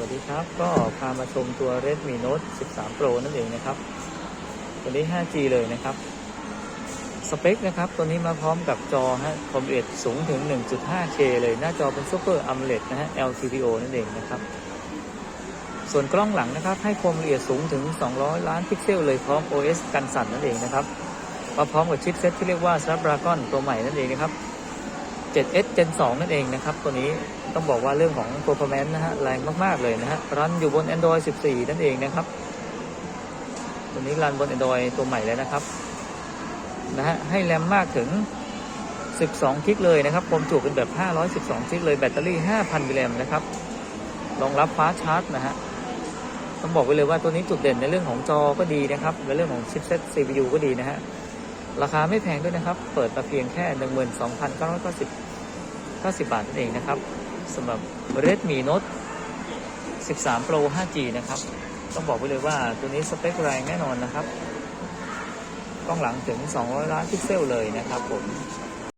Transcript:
วัสดีครับ ก็พามาชมตัว Redmi Note 13 Pro นั่นเองนะครับ ตัวนี้ 5G เลยนะครับ สเปคนะครับ ตัวนี้มาพร้อมกับจอฮะคอมเอทสูงถึง 1.5K เลย หน้าจอเป็น Super AMOLED นะฮะ LTPO นั่นเองนะครับ ส่วนกล้องหลังนะครับ ให้ความละเอียดสูงถึง 200 ล้านพิกเซลเลยพร้อม OS กันสั่นนั่นเองนะครับมาพร้อมกับชิปเซ็ตที่เรียกว่า Snapdragon ตัวใหม่นั่นเองนะครับ 7S Gen 2 นั่นเองนะครับ ตัวนี้ต้องบอกว่าเรื่องของ performance นะฮะแรงมาก ๆ เลยนะฮะรันอยู่บน Android 14 นั่นเองนะครับ ตัวนี้รันบน Android ตัวใหม่เลยนะครับนะฮะให้แรมมากถึง 12 กิกเลยนะครับความจุเป็นแบบ 512 กิกเลยแบตเตอรี่ 5,000 มิลลิแอมนะครับรองรับฟ้าชาร์จนะฮะต้องบอกไว้เลยว่าตัวนี้จุดเด่นในเรื่องของจอก็ดีนะครับในเรื่องของชิปเซ็ต CPU ก็ดีนะฮะ ราคาไม่แพงด้วยนะครับ เปิดมาเพียงแค่ 12,990 90 บาทนั่นเองนะครับสำหรับ Redmi Note 13 Pro 5G นะครับ ต้องบอกไว้เลยว่าตัวนี้สเปคแรงแน่นอนนะครับ กล้องหลังถึง 200 ล้านพิกเซลเลยนะครับผม